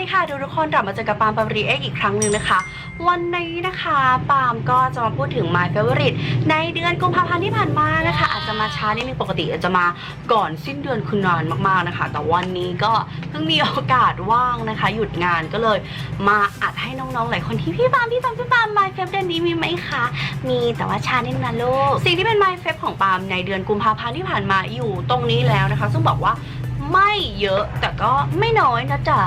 ดีค่ะทุกคนกลับมาเจอกับปามปารีเอ็กอีกครั้งหนึ่งนะคะ วันนี้นะคะปามก็จะมาพูดถึง My Favorite ในเดือนกุมภาพันธ์ที่ผ่านมานะคะ อาจจะมาช้านิดนึงปกติอาจจะมาก่อนสิ้นเดือนคือนานมากๆนะคะ แต่วันนี้ก็เพิ่งมีโอกาสว่างนะคะ หยุดงานก็เลยมาอัดให้น้องๆหลายคนที่พี่ปามพี่ปามพี่ปาม My Favorite เดือนนี้มีไหมคะมีแต่ว่าช้านิดนะลูกสิ่งที่เป็น My Favorite ของปามในเดือนกุมภาพันธ์ที่ผ่านมาอยู่ตรงนี้แล้วนะคะ ซึ่งบอกว่าไม่เยอะแต่ก็ไม่น้อยนะจ๊ะ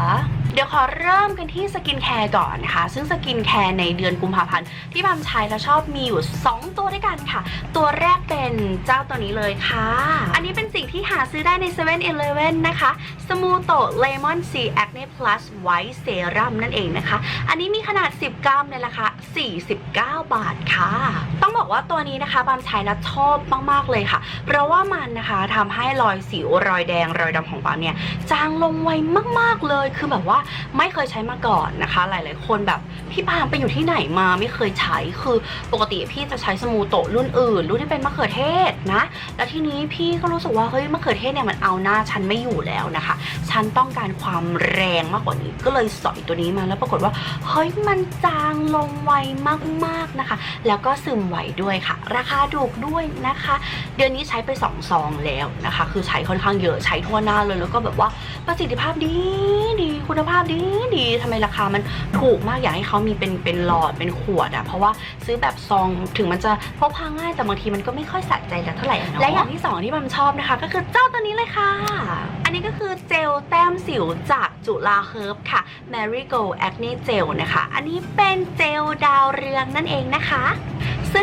เดี๋ยวขอเริ่มกันที่สกินแคร์ก่อนนะคะ ซึ่งสกินแคร์ในเดือนกุมภาพันธ์ที่บามใช้แล้วชอบมีอยู่ 2 ตัวด้วยกันค่ะ ตัวแรกเป็นเจ้าตัวนี้เลยค่ะ อันนี้เป็นสิ่งที่หาซื้อได้ใน7 e เ e ่ e อนะคะสมูโตเลมอนซีแอคเน plus white serum นั่นเองนะคะ อันนี้มีขนาด 10 กรัมในราคา 49 บาทค่ะ ต้องบอกว่าตัวนี้นะคะบามใช้แล้วชอบมากๆเลยค่ะ เพราะว่ามันนะคะทำให้รอยสิวรอยแดงรอยดำของปามเนี่ยจางลงไวมากๆเลยคือแบบว่าไม่เคยใช้มาก่อนนะคะ หลาย ๆ คนแบบพี่ปาล์มไปอยู่ที่ไหนมาไม่เคยใช้คือปกติพี่จะใช้สมูโตรุ่นอื่น รุ่นที่เป็นมะเขือเทศนะ แล้วทีนี้พี่ก็รู้สึกว่าเฮ้ยมะเขือเทศเนี่ยมันเอาหน้าฉันไม่อยู่แล้วนะคะ ฉันต้องการความแรงมากกว่านี้ก็เลยสอยตัวนี้มาแล้วปรากฏว่าเฮ้ยมันจางลงไวมาก ๆ นะคะ แล้วก็ซึมไวด้วยค่ะ ราคาถูกด้วยนะคะ เดือนนี้ใช้ไป2ซองแล้วนะคะ คือใช้ค่อนข้างเยอะใช้ทั่วหน้าเลยแล้วก็แบบว่าประสิทธิภาพดีดีคุณภาพดีดีทำไมราคามันถูกมากอยากให้เขามีเป็นเป็นหลอดเป็นขวดอะเพราะว่าซื้อแบบซองถึงมันจะพกพาง่ายแต่บางทีมันก็ไม่ค่อยสะใจแต่เท่าไหร่นะและอย่างที่สองที่มันชอบนะคะ ก็คือเจ้าตัวนี้เลยค่ะ อันนี้ก็คือเจลแต้มสิวจากจุฬาเฮิร์บค่ะ Marigold Acne Gel นะคะ อันนี้เป็นเจลดาวเรืองนั่นเองนะคะ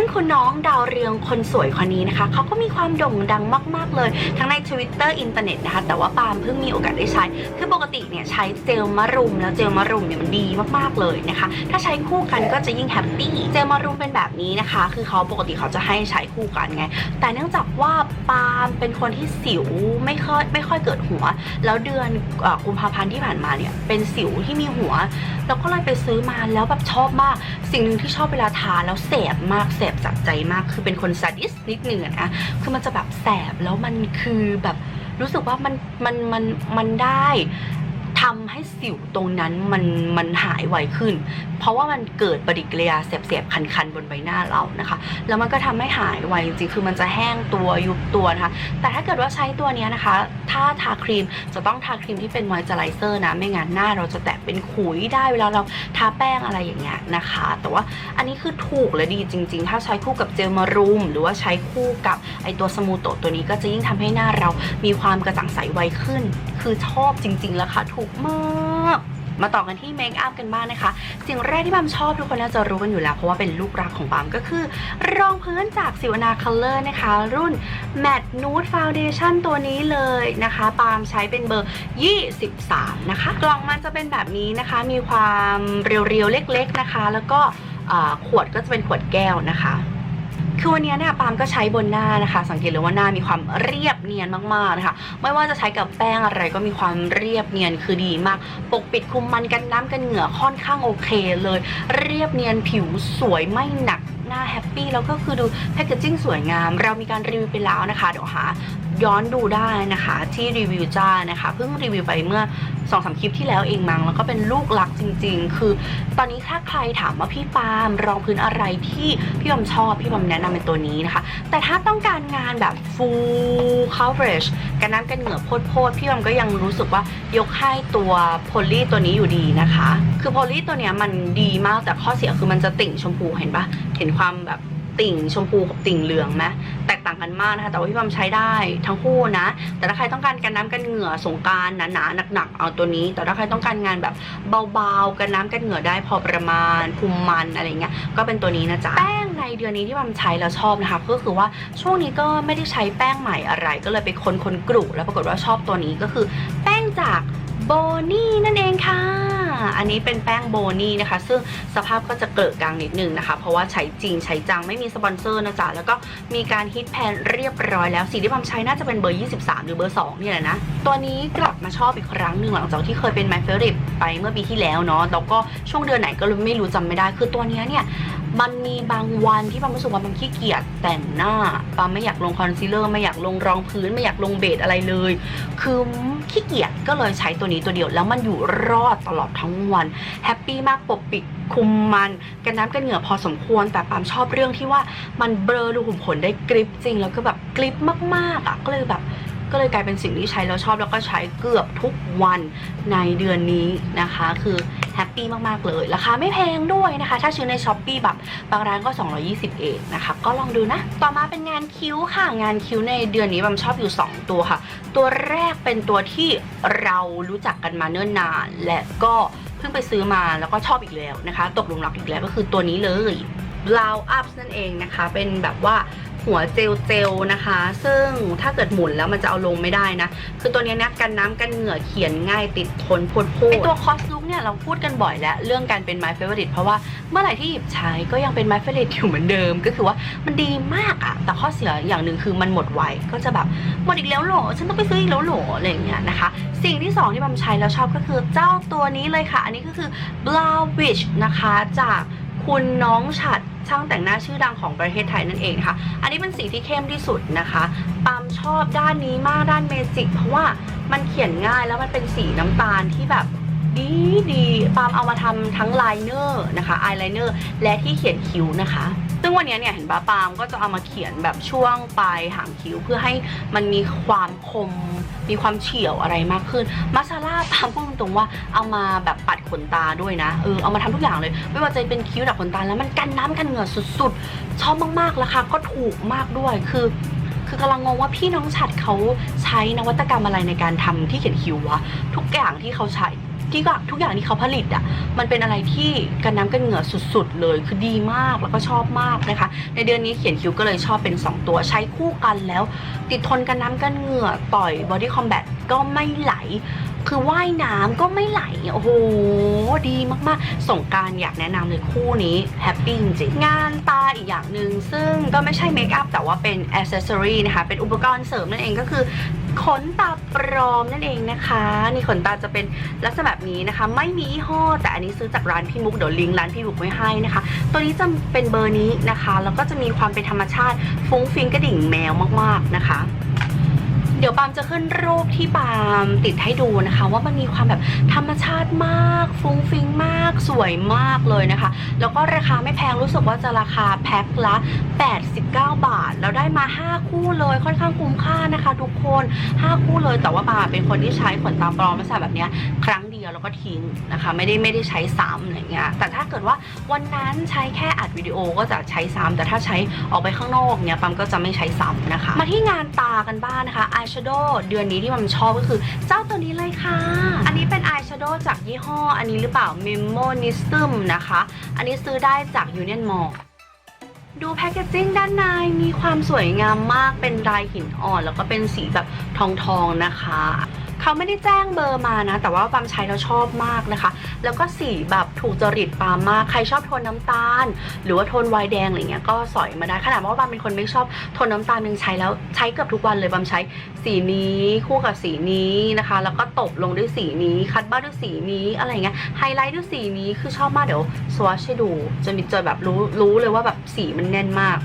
งคุณน้องดาวเรืองคนสวยคนนี้นะคะเขาก็มีความโด่งดังมาก ๆ เลย ทั้งใน Twitter อินเทอร์เน็ตนะคะ แต่ว่าปาล์มเพิ่งมีโอกาสได้ใช้ คือปกติเนี่ยใช้เจลมะรุม แล้วเจลมะรุมเนี่ยมันดีมากๆเลยนะคะ ถ้าใช้คู่กันก็จะยิ่งแฮปปี้เจลมะรุมเป็นแบบนี้นะคะ คือเขาปกติเขาจะให้ใช้คู่กันไง แต่เนื่องจากว่าปาล์มเป็นคนที่สิวไม่ค่อยไม่ค่อยเกิดหัว แล้วเดือนกุมภาพันธ์ที่ผ่านมาเนี่ยเป็นสิวที่มีหัวเราก็เลยไปซื้อมาแล้วแบบชอบมาก สิ่งหนึ่งที่ชอบเวลาทาแล้วแสบมากแสบจับใจมากคือเป็นคนซาดิสนิดหนึ่งนะคือมันจะแบบแสบแล้วมันคือแบบรู้สึกว่ามันมันมันมันได้ ทำให้สิวตรงนั้นมันมันหายไวขึ้น เพราะว่ามันเกิดปฏิกิริยาแสบๆคันๆบนใบหน้าเรานะคะ แล้วมันก็ทำให้หายไวจริงๆคือมันจะแห้งตัวยุบตัวนะคะ แต่ถ้าเกิดว่าใช้ตัวนี้นะคะ ถ้าทาครีมจะต้องทาครีมที่เป็นมอยเจอไรเซอร์นะไม่งั้นหน้าเราจะแตกเป็นขุยได้เวลาเราทาแป้งอะไรอย่างเงี้ยนะคะ แต่ว่าอันนี้คือถูกและดีจริง ๆ ถ้าใช้คู่กับเจลมารูมหรือว่าใช้คู่กับไอตัวสมูโตตัวนี้ก็จะยิ่งทำให้หน้าเรามีความกระจ่างใสไวขึ้น คือชอบจริง ๆ แล้วค่ะถูกมากมาต่อกันที่เมคอัพกันบ้างนะคะ สิ่งแรกที่บามชอบทุกคนน่าจะรู้กันอยู่แล้ว เพราะว่าเป็นลูกรักของบามก็คือ รองพื้นจากสิวนาคัลเลอร์นะคะ รุ่น Matte Nude Foundation ตัวนี้เลยนะคะปามใช้เป็นเบอร์ 23 นะคะ กล่องมันจะเป็นแบบนี้นะคะ มีความเรียวๆ เล็กๆนะคะ แล้วก็ขวดก็จะเป็นขวดแก้วนะคะ คือวันนี้เนี่ยปาล์มก็ใช้บนหน้านะคะ สังเกตเลยว่าหน้ามีความเรียบเนียนมากๆนะคะ ไม่ว่าจะใช้กับแป้งอะไรก็มีความเรียบเนียนคือดีมาก ปกปิดคุมมันกันน้ำกันเหงื่อค่อนข้างโอเคเลย เรียบเนียนผิวสวยไม่หนักหน้าแฮปปี้แล้วก็คือดูแพคเกจจิ้งสวยงาม เรามีการรีวิวไปแล้วนะคะเดี๋ยวหาย้อนดูได้นะคะที่รีวิวจ้านะคะเพิ่งรีวิวไปเมื่อ 2องสามคลิปที่แล้วเองมั้งแล้วก็เป็นลูกรักจริง ๆ คือ ตอนนี้ถ้าใครถามว่าพี่ปาล์มรองพื้นอะไรที่พี่บอมชอบพี่บอมแนะนำเป็นตัวนี้นะคะ แต่ถ้าต้องการงานแบบ full coverage กันน้ำกันเหงื่อโพดๆพี่บอมก็ยังรู้สึกว่ายกให้ตัวโพลีตัวนี้อยู่ดีนะคะ คือโพลีตัวเนี้ยมันดีมากแต่ข้อเสียคือมันจะติ่งชมพูเห็นปะเห็นความแบบ ติ่งชมพูกับติ่งเหลืองไหมแตกต่างกันมากนะคะ แต่ว่าพี่บอมใช้ได้ทั้งคู่นะ แต่ถ้าใครต้องการกันน้ำกันเหงื่อสงการหนาๆหนักๆเอาตัวนี้ แต่ถ้าใครต้องการงานแบบเบาๆกันน้ำกันเหงื่อได้พอประมาณคุมมันอะไรเงี้ยก็เป็นตัวนี้นะจ๊ะแป้งในเดือนนี้ที่บอมใช้แล้วชอบนะคะก็คือว่าช่วงนี้ก็ไม่ได้ใช้แป้งใหม่อะไร ก็เลยไปคนคนกลุ่แล้วปรากฏว่าชอบตัวนี้ก็คือ แป้งจากโบนี่นั่นเองค่ะ อันนี้เป็นแป้งโบนี่นะคะ ซึ่งสภาพก็จะเกลอะกลางนิดนึงนะคะ เพราะว่าใช้จริงใช้จังไม่มีสปอนเซอร์นะจ๊ะแล้วก็มีการฮิตแพนเรียบร้อยแล้วสีที่พัมใช้น่าจะเป็นเบอร์ 23 หรือเบอร์ 2 นี่แหละนะ ตัวนี้กลับมาชอบอีกครั้งหนึ่งหลังจากที่เคยเป็น My Favorite ไปเมื่อปีที่แล้วเนาะแล้วก็ช่วงเดือนไหนก็ไม่รู้จำไม่ได้คือตัวเนี้ยเนี่ย มันมีบางวันที่ปามรู้สึกว่ามันขี้เกียจแต่งหน้าปามไม่อยากลงคอนซีลเลอร์ไม่อยากลงรองพื้น ไม่อยากลงเบสอะไรเลย คือขี้เกียจก็เลยใช้ตัวนี้ตัวเดียว แล้วมันอยู่รอดตลอดทั้งวันแฮปปี้มากปกปิดคุมมันกันน้ำกันเหงื่อพอสมควร แต่ปามชอบเรื่องที่ว่ามันเบลอรูขุมขนได้กริปจริง แล้วก็แบบกริปมากๆอะก็เลยแบบก็เลยกลายเป็นสิ่งที่ใช้แล้วชอบแล้วก็ใช้เกือบทุกวันในเดือนนี้นะคะ คือ แฮปปี้มากๆเลย ราคาไม่แพงด้วยนะคะ ถ้าซื้อในช้อปปีแบบบางร้านก็ 220 เองนะคะ ก็ลองดูนะ ต่อมาเป็นงานคิ้วค่ะ งานคิ้วในเดือนนี้บัมชอบอยู่ 2 ตัวค่ะ ตัวแรกเป็นตัวที่เรารู้จักกันมาเนิ่นนาน และก็เพิ่งไปซื้อมาแล้วก็ชอบอีกแล้วนะคะ ตกหลุมรักอีกแล้วก็คือตัวนี้เลย b l o w up นั่นเองนะคะ เป็นแบบว่า หัวเจลเจลนะคะ ซึ่งถ้าเกิดหมุนแล้วมันจะเอาลงไม่ได้นะ คือตัวนี้ยนะกันน้ำกันเหงื่อเขียนง่ายติดทนพูดพูดไอตัวคอสลุกเนี่ยเราพูดกันบ่อยแล้ว เรื่องการเป็น my favorite เพราะว่าเมื่อไหร่ที่หยิบใช้ก็ยังเป็น my favorite อยู่เหมือนเดิม ก็คือว่ามันดีมากอะแต่ข้อเสียอย่างหนึ่งคือมันหมดไวก็จะแบบหมดอีกแล้วเหรอฉันต้องไปซื้ออีกแล้วเหรออะไรอย่างเงี้ยนะคะ สิ่งที่สองที่บัมใช้แล้วชอบก็คือเจ้าตัวนี้เลยค่ะ อันนี้ก็คือ Blow Witch นะคะจาก คุณน้องฉัดช่างแต่งหน้าชื่อดังของประเทศไทยนั่นเองนะคะ อันนี้เป็นสีที่เข้มที่สุดนะคะ ปามชอบด้านนี้มากด้านเมจิก เพราะว่ามันเขียนง่ายแล้วมันเป็นสีน้ำตาลที่แบบ ดีดีปามเอามาทำทั้งไลเนอร์นะคะอายไลเนอร์และที่เขียนคิ้วนะคะ ซึ่งวันนี้เนี่ยเห็นปะปามก็จะเอามาเขียนแบบช่วงปลายหางคิ้วเพื่อให้มันมีความคม มีความเฉียวอะไรมากขึ้นมาซาร่าปามพูดตรงๆว่าเอามาแบบปัดขนตาด้วยนะเออเอามาทำทุกอย่างเลย ไม่ว่าจะเป็นคิ้วดักขนตาแล้วมันกันน้ำกันเหงื่อสุดๆชอบมากๆราคาก็ถูกมากด้วยคือคือกำลังงงว่าพี่น้องฉัดเขาใช้นวัตกรรมอะไรในการทำที่เขียนคิ้ววะทุกอย่างที่เขาใช้ ที่ก็ทุกอย่างที่เขาผลิตอะมันเป็นอะไรที่กันน้ำกันเหงื่อสุดๆ เลยคือดีมากแล้วก็ชอบมากนะคะ ในเดือนนี้เขียนคิ้วก็เลยชอบเป็น 2 ตัวใช้คู่กันแล้ว ติดทนกันน้ำกันเหงื่อต่อยบอดี้คอมแบทก็ไม่ไหล คือว่ายน้ำก็ไม่ไหล โอ้โห ดีมากๆ ส่งการอยากแนะนำเลยคู่นี้แฮปปี้จริงงานตาอีกอย่างหนึ่งซึ่งก็ไม่ใช่เมคอัพแต่ว่าเป็นอ c เซสซอรีนะคะ เป็นอุปกรณ์เสริมนั่นเองก็คือ ขนตาปลอมนั่นเองนะคะนี่ขนตาจะเป็นลักษณะแบบนี้นะคะ ไม่มียี่ห้อ แต่อันนี้ซื้อจากร้านพี่มุกเดี๋ยวลิงก์ร้านพี่มุกไว้ให้นะคะ ตัวนี้จะเป็นเบอร์นี้นะคะ แล้วก็จะมีความเป็นธรรมชาติฟุ้งฟิงกระดิ่งแมวมากๆนะคะ เดี๋ยวปามจะขึ้นรูปที่ปามติดให้ดูนะคะ ว่ามันมีความแบบธรรมชาติมาก ฟุ้งฟิ้งมาก สวยมากเลยนะคะ แล้วก็ราคาไม่แพงรู้สึกว่าจะราคาแพ็คละ 89 บาท แล้วได้มา 5 คู่เลยค่อนข้างคุ้มค่านะคะ ทุกคน 5 คู่เลยแต่ว่าปามเป็นคนที่ใช้ขนตาปลอมมาใส่แบบเนี้ยครั้งเดียวแล้วก็ทิ้งนะคะ ไม่ได้ไม่ได้ใช้ซ้ำอะไรเงี้ยแต่ถ้าเกิดว่าวันนั้นใช้แค่อัดวิดีโอก็จะใช้ซ้ำแต่ถ้าใช้ออกไปข้างนอกเนี้ยปามก็จะไม่ใช้ซ้ำนะคะ มาที่งานตากันบ้างนะคะอชโดว์เดือนนี้ที่มันชอบก็คือ เจ้าตัวนี้เลยค่ะ อันนี้เป็นอายแชโดว์จากยี่ห้อ อันนี้หรือเปล่า Memo Nistum นะคะ อันนี้ซื้อได้จาก Union Mall ดูแพคเกจจิ้งด้านในมีความสวยงามมากเป็นลายหินอ่อน แล้วก็เป็นสีแบบทองๆนะคะ เขาไม่ได้แจ้งเบอร์มานะ แต่ว่าปามใช้แล้วชอบมากนะคะ แล้วก็สีแบบถูกจริตปามมาก ใครชอบโทนน้ำตาล หรือว่าโทนไวน์แดงอะไรเงี้ยก็สอยมาได้ขนาดว่าปามเป็นคนไม่ชอบโทนน้ำตาลยังใช้แล้วใช้เกือบทุกวันเลยปามใช้สีนี้คู่กับสีนี้นะคะ แล้วก็ตบลงด้วยสีนี้คัดบ้าด้วยสีนี้อะไรเงี้ยไฮไลท์ด้วยสีนี้คือชอบมากเดี๋ยวสวอชให้ดูจะมีเจอแบบรู้รู้เลยว่าแบบสีมันแน่นมาก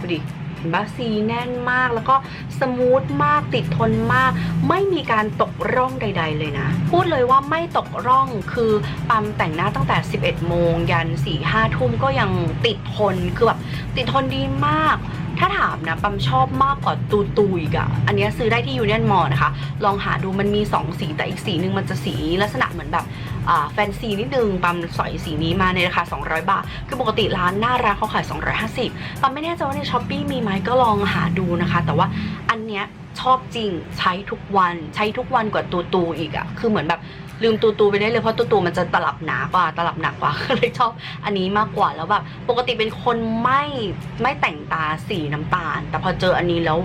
ดูดิ เห็นปะสีแน่นมาก แล้วก็สมูทมากติดทนมาก ไม่มีการตกร่องใด ๆ เลยนะ พูดเลยว่าไม่ตกร่องคือปั๊มแต่งหน้าตั้งแต่ 11 โมง ยัน4 5ทุ่มก็ยังติดทนคือแบบติดทนดีมาก ถ้าถามนะปั๊มชอบมากกว่าตูตูอีกอะอันนี้ซื้อได้ที่ยูเนียนมอลนะคะ ลองหาดูมันมี 2 สีแต่อีกสีหนึ่งมันจะสีลักษณะเหมือนแบบแฟนซีนิดนึงปั๊มสอยสีนี้มาในราคา 200 บาท คือปกติร้านหน้าร้านเขาขาย 250ปั๊มไม่แน่ใจว่าในช้อปปีมีไหมก็ลองหาดูนะคะ แต่ว่าอันเนี้ยชอบจริงใช้ทุกวันใช้ทุกวันกว่าตูตูอีกอะคือเหมือนแบบ ลืมตูตูไปได้เลยเพราะตูตูมันจะตลับหนากว่าตลับหนักกว่าเลยชอบอันนี้มากกว่าแล้วแบบปกติเป็นคนไม่ไม่แต่งตาสีน้ำตาล แต่พอเจออันนี้แล้ว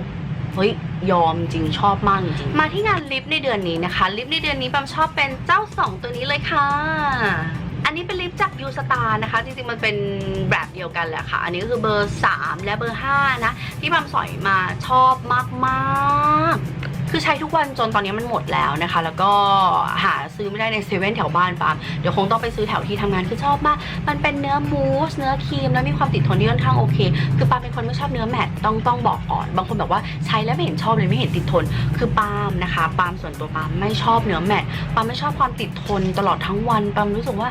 เฮ้ยยอมจริงชอบมากจริงมาที่งานลิปในเดือนนี้นะคะ ลิปในเดือนนี้ปัมชอบเป็นเจ้าสองตัวนี้เลยค่ะอันนี้เป็นลิปจากยูสตาร์นะคะ จริงๆ มันเป็นแบบเดียวกันแหละค่ะ อันนี้ก็คือเบอร์ 3 และเบอร์ 5 นะ ที่ปัมสอยมาชอบมากๆ คือใช้ทุกวันจนตอนนี้มันหมดแล้วนะคะ แล้วก็หาซื้อไม่ได้ในเซเว่นแถวบ้านปามเดี๋ยวคงต้องไปซื้อแถวที่ทำงานคือชอบมาก มันเป็นเนื้อมูสเนื้อครีมแล้วมีความติดทนที่ค่อนข้างโอเค คือปามเป็นคนไม่ชอบเนื้อแมตต้องต้องบอกก่อน บางคนแบบว่าใช้แล้วไม่เห็นชอบเลยไม่เห็นติดทน คือปามนะคะปามส่วนตัวปามไม่ชอบเนื้อแมตปามไม่ชอบความติดทนตลอดทั้งวันปามรู้สึกว่า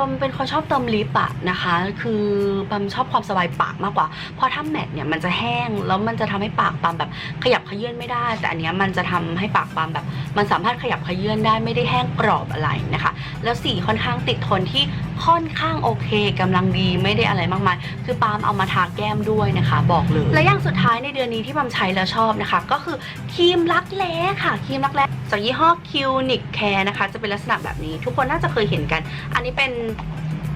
ปัมเป็นคนชอบเติมลิปอะนะคะ คือปัมชอบความสบายปากมากกว่า เพราะถ้าแมทเนี่ยมันจะแห้ง แล้วมันจะทำให้ปากปัมแบบขยับขยื่นไม่ได้ แต่อันเนี้ยมันจะทำให้ปากปัมแบบ มันสามารถขยับขยื่นได้ไม่ได้แห้งกรอบอะไรนะคะ แล้วสีค่อนข้างติดทนที่ค่อนข้างโอเคกำลังดีไม่ได้อะไรมากมาย คือปาล์มเอามาทาแก้มด้วยนะคะ บอกเลย และอย่างสุดท้ายในเดือนนี้ที่ปาล์มใช้แล้วชอบนะคะ ก็คือครีมรักแร้ค่ะครีมรักแร้จากยี่ห้อ c u n i c Care นะคะ จะเป็นลักษณะแบบนี้ ทุกคนน่าจะเคยเห็นกัน อันนี้เป็น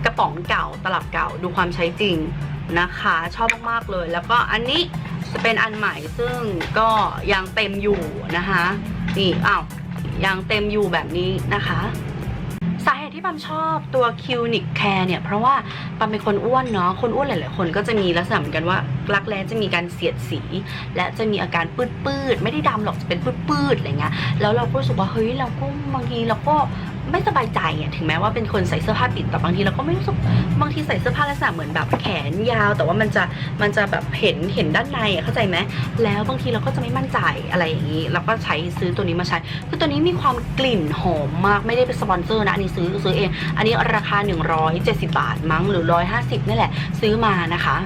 กระป๋องเก่าตลับเก่าดูความใช้จริงนะคะ ชอบมากๆเลย แล้วก็อันนี้จะเป็นอันใหม่ซึ่งก็ยังเต็มอยู่นะคะนี่อ้าวยังเต็มอยู่แบบนี้นะคะ ที่ปั๊มชอบตัวคิวนิกแคร์เนี่ยเพราะว่าปั๊มเป็นคนอ้วนเนาะคนอ้วนหลาย ๆ คนก็จะมีลักษณะเหมือนกันว่ารักแร้จะมีการเสียดสี และจะมีอาการปืดๆไม่ได้ดำหรอกจะเป็นปืดๆอะไรเงี้ยแล้วเราก็รู้สึกว่าเฮ้ยเราก็บางทีเราก็ ไม่สบายใจอะถึงแม้ว่าเป็นคนใส่เสื้อผ้าปิดแต่บางทีเราก็ไม่รู้สึกบางทีใส่เสื้อผ้าลักษณะเหมือนแบบแขนยาว แต่ว่ามันจะมันจะแบบเห็นเห็นด้านในอะเข้าใจไหมแล้วบางทีเราก็จะไม่มั่นใจอะไรอย่างนี้เราก็ใช้ซื้อตัวนี้มาใช้ คือตัวนี้มีความกลิ่นหอมมากไม่ได้เป็นสปอนเซอร์นะอันนี้ซื้อซื้อเอง อันนี้ราคา 170 บาทมั้งหรือ 150นี่แหละ ซื้อมานะคะ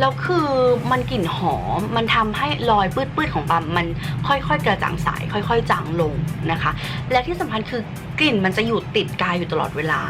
แล้วคือมันกลิ่นหอม มันทำให้รอยปื้ดๆของปั๊มมันค่อยๆ กระจ่างใสค่อย ๆ จางลงนะคะ และที่สำคัญคือกลิ่นมันจะอยู่ติดกายอยู่ตลอดเวลา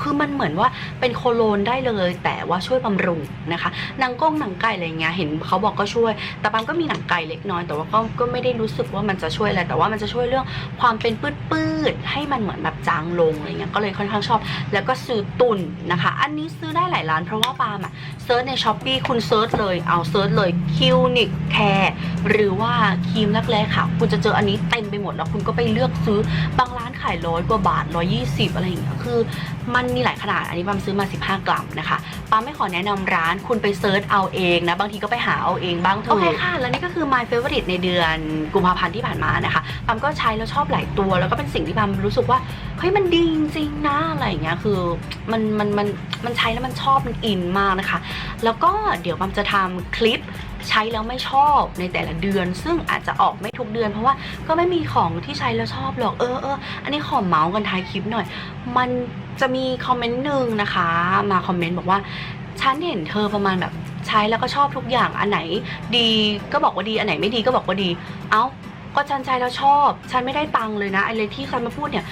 คือมันเหมือนว่าเป็นโคโลนได้เลย แต่ว่าช่วยบำรุงนะคะหนังก้งหนังไก่อะไรเงี้ยเห็นเขาบอกก็ช่วย แต่ปั๊มก็มีหนังไก่เล็กน้อยแต่ว่าก็ก็ไม่ได้รู้สึกว่ามันจะช่วยอะไรแต่ว่ามันจะช่วยเรื่องความเป็นปื้ดๆให้มันเหมือนแบบจางลงอะไรเงี้ยก็เลยค่อนข้างชอบ แล้วก็ซื้อตุนนะคะ อันนี้ซื้อได้หลายร้านเพราะว่าปาล์มอะเซิร์ชในช้อปปีคุณเซิร์ชเลยเอาเซิร์ชเลยคิวนิกแคร์หรือว่าครีมรักแร้ค่ะ คุณจะเจออันนี้เต็มไปหมดแล้วคุณก็ไปเลือกซื้อบางร้านขายร้อยกว่าบาท120อะไรอย่างเงี้ยคือ มันมีหลายขนาด อันนี้ปั๊มซื้อมา 15 กรัมนะคะปั๊มไม่ขอแนะนำร้านคุณไปเซิร์ชเอาเองนะ บางทีก็ไปหาเอาเองบ้างเถอะโอเคค่ะ แล้วนี่ก็คือ my favorite ในเดือนกุมภาพันธ์ที่ผ่านมานะคะปั๊มก็ใช้แล้วชอบหลายตัว แล้วก็เป็นสิ่งที่ปั๊มรู้สึกว่าเฮ้ยมันดีจริงๆนะอะไรอย่างเงี้ยคือมันมันมันมันใช้แล้วมันชอบมันอินมากนะคะ แล้วก็เดี๋ยวปั๊มจะทำคลิปใช้แล้วไม่ชอบในแต่ละเดือน ซึ่งอาจจะออกไม่ทุกเดือน เพราะว่าก็ไม่มีของที่ใช้แล้วชอบหรอกเออเอออันนี้ขอเมาส์กันท้ายคลิปหน่อย มันจะมีคอมเมนต์หนึ่งนะคะ มาคอมเมนต์บอกว่าฉันเห็นเธอประมาณแบบใช้แล้วก็ชอบทุกอย่างอันไหน ดีก็บอกว่าดีอันไหนไม่ดีก็บอกว่าดี เอ้าก็ฉันใช้แล้วชอบ ฉันไม่ได้ตังค์เลยนะไอ้เลยที่ใครมาพูดเนี่ย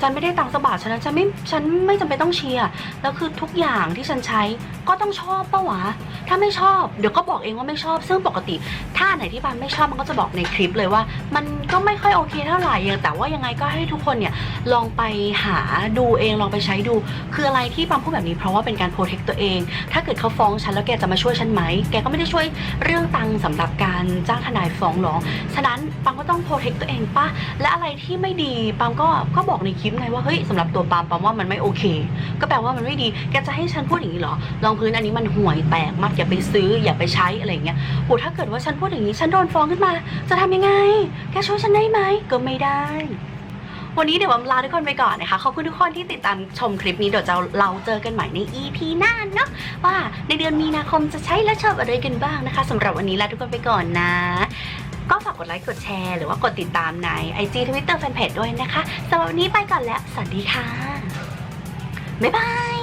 ฉันไม่ได้ตังค์สกบาทฉะนั้นฉันไม่ฉันไม่จำเป็นต้องเชียร์แล้วคือทุกอย่างที่ฉันใช้ก็ต้องชอบปะวะ ถ้าไม่ชอบเดี๋ยวก็บอกเองว่าไม่ชอบ ซึ่งปกติ ถ้าไหนที่ปานไม่ชอบมันก็จะบอกในคลิปเลยว่า มันก็ไม่ค่อยโอเคเท่าไหร่ยังแต่ว่ายังไงก็ให้ทุกคนเนี่ยลองไปหาดูเองลองไปใช้ดู คืออะไรที่ปามพูดแบบนี้เพราะว่าเป็นการโปรเทคตัวเอง ถ้าเกิดเขาฟ้องฉันแล้วแกจะมาช่วยฉันไหมแกก็ไม่ได้ช่วยเรื่องตังค์สำหรับการจ้างทนายฟ้องร้องฉะนั้นปามก็ต้องโปรเทคตัวเองป่ะและอะไรที่ไม่ดีปามก็ก็บอกในคลิปไงว่าเฮ้ยสำหรับตัวปามปามว่ามันไม่โอเค ก็แปลว่ามันไม่ดีแกจะให้ฉันพูดอย่างนี้เหรอรองพื้นอันนี้มันห่วยแตกมากอย่าไปซื้ออย่าไปใช้อะไรอย่างเงี้ยโหถ้าเกิดว่าฉันพูดอย่างนี้ฉันโดนฟ้องขึ้นมา จะทำยังไง แกช่วยฉันได้ไหมก็ไม่ได้วันนี้เดี๋ยวผมลาทุกคนไปก่อนนะคะ ขอบคุณทุกคนที่ติดตามชมคลิปนี้เดี๋ยวจะเราเจอกันใหม่ใน EP หน้าเนาะว่าในเดือนมีนาคมจะใช้และชอบอะไรกันบ้างนะคะสำหรับวันนี้ลาทุกคนไปก่อนนะ ก็ฝากกดไลค์กดแชร์หรือว่ากดติดตามใน IG Twitter Fanpage ด้วยนะคะสำหรับวันนี้ไปก่อนแล้ว สวัสดีค่ะ บ๊ายบาย